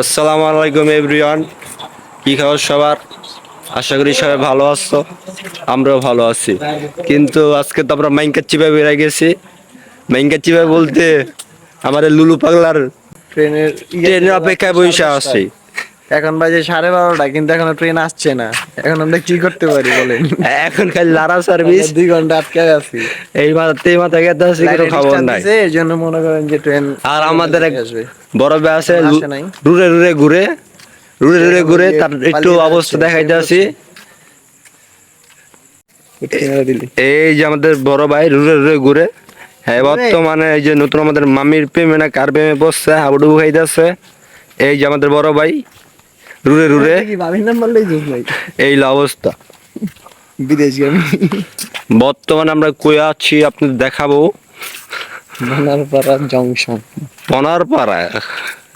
আসসালামু আলাইকুম এভরিওয়ান কি খবর সবার? আশা করি সবাই ভালো আছো আমরাও ভালো আছি। কিন্তু আজকে তো আমরা মাইনকার চিপা বেড়ে গেছি। মাইনকার চিপা বলতে আমাদের লুলু পাগলার ট্রেনের ট্রেনের অপেক্ষায় বসে আছি। এখন বাজে সাড়ে বারোটা কিন্তু এখনও ট্রেন আসছে না। এখন আমরা কি করতে পারি বলেন? এখন খালি লারা সার্ভিস দুই ঘণ্টা আটকে আছি। এই মাথাতে মাথা গেতে আছি কোনো খবর নাই। এই জন্য মনে করেন যে ট্রেন আর আমাদের এক আসবে। বড় ভাই আছে আসে রুরে রুরে ঘুরে রুরে রুরে ঘুরে তার একটু অবস্থা দেখাইতে দিলি। এই যে আমাদের বড় ভাই রুরে রুরে ঘুরে। হ্যাঁ বর্তমানে এই যে নতুন আমাদের মামির প্রেমে না কার প্রেমে বসছে হাবুডুবু খাইতেছে। এই যে আমাদের বড় ভাই রুরে রুরে। এই অবস্থা। বিদেশ আমি বর্তমানে আমরা কই আছি আপনাদের দেখাবো। মনারপাড়া জংশন। পনার পাড়া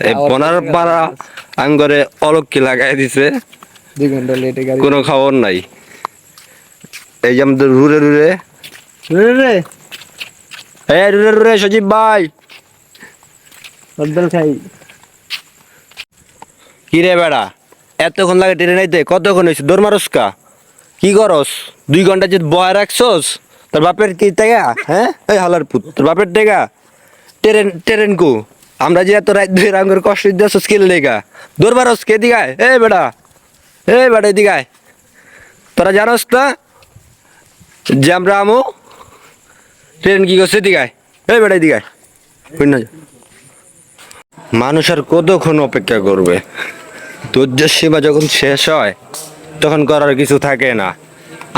এই পনার পাড়া আঙ্গরে অলক্ষী লাগাই দিছে। দুই ঘণ্টা লেটে গাড়ি কোনো খবর নাই। এই যে আমাদের রুরে রুরে। রে রে এই রুরে রুরে সজীব ভাই। হরদল খাই কি রে বেড়া, এতক্ষণ লাগে ট্রেনে নাইতে কতক্ষণ হয়েছে দৌড় মারসকা কি? করস? দুই ঘণ্টা যদি বয় রাখছস, তোর বাপের কি টেগা হ্যাঁ? এই হালার পুত, তোর বাপের টেগা ট্রেন ট্রেন কু? আমরা যে এত রাত ধরে আঙ্গুর কষ্ট দিচ্ছ স্কিল লেগা? দৌড় মারস কে দিগায় এ বেড়া এ বেড়া এদিকায় তোরা জানোস না যে আমরা আমো, ট্রেন কি করছে? দিগায় এই বেড়া দিগায়। মানুষ আর কতক্ষণ অপেক্ষা করবে? ধৈর্যের সেবা যখন শেষ হয় তখন করার কিছু থাকে না।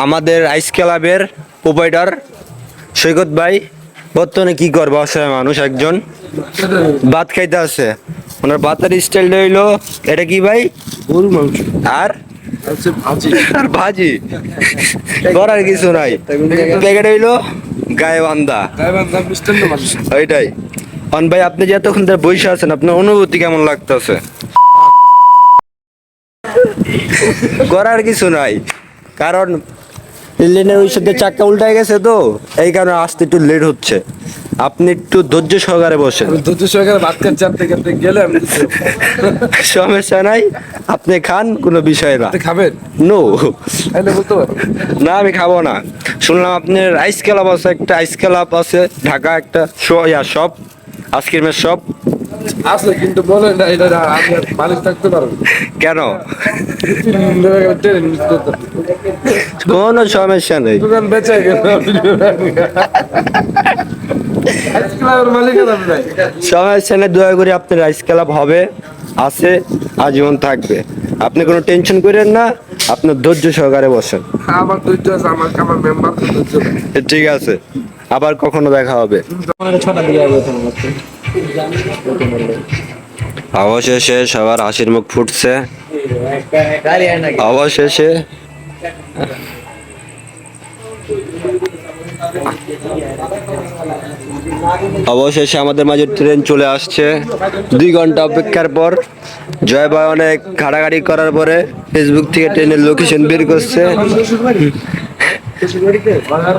আমাদের আইস ক্লাবের প্রোপাইটার সৈকত ভাই বর্তমানে কি করবে? অসহায় মানুষ একজন। ভাত খাইতে আছে ওনার ভাতের স্টাইলটা হইল এটা কি ভাই? গরু মাংস। আর? ভাজি। আর ভাজি? করার কিছু নাই। প্যাকেট হইল গায়ে বান্ধা ওইটাই। অন ভাই আপনি যে এতক্ষণ ধরে বসে আছেন আপনার অনুভূতি কেমন লাগতেছে? করার কিছু নাই। কারণ লেনের ওই সাথে চাক্কা উল্টায় গেছে তো এই কারণে আসতে একটু লেট হচ্ছে। আপনি একটু ধৈর্য সহকারে বসেন। দুধ সহকারে ভাত খাচ্ছে চারটে কাটতে সমস্যা নাই আপনি খান কোনো বিষয় না। খাবেন? নো না আমি খাব না। শুনলাম আপনার আইস ক্লাব আছে একটা আইস ক্লাব আছে ঢাকা একটা শপ আইসক্রিমের শপ। আসলে কিন্তু বলেন না এটা আপনার মালিক থাকতে কেন? কোনো সমস্যা নেই। দোকান বেচে গেল সমস্যা নেই দয়া করে আপনার আইস ক্লাব হবে আছে আজীবন থাকবে। আপনি কোনো টেনশন করেন না আপনার ধৈর্য সহকারে বসেন। আমার ধৈর্য আছে আমার মেম্বার। ঠিক আছে আবার কখনো দেখা হবে। ছটা দিয়ে যাবে অবশেষে সবার হাসির মুখ ফুটছে। অবশেষে অবশেষে আমাদের মাঝে ট্রেন চলে আসছে। দুই ঘণ্টা অপেক্ষার পর জয় ভাই অনেক ঘাড়াঘাড়ি করার পরে ফেসবুক থেকে ট্রেনের লোকেশন বের করছে। বাংলার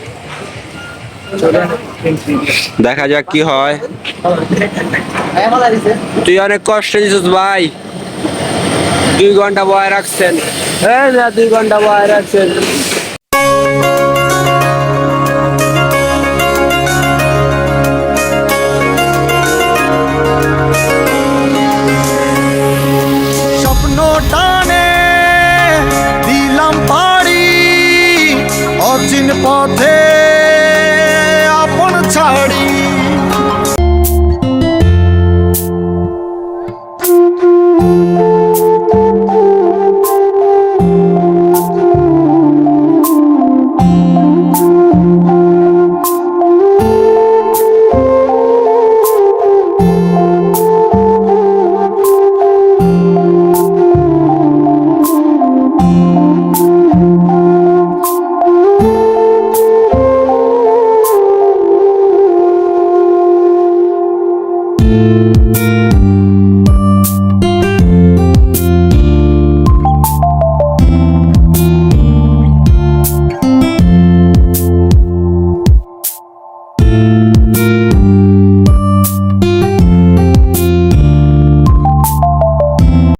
দেখা যাক কি হয়। তুই অনেক কষ্ট দিছিস ভাই। দুই ঘণ্টা বয় রাখছেন। এই না দুই ঘণ্টা বয় রাখছেন। পথে। tardy.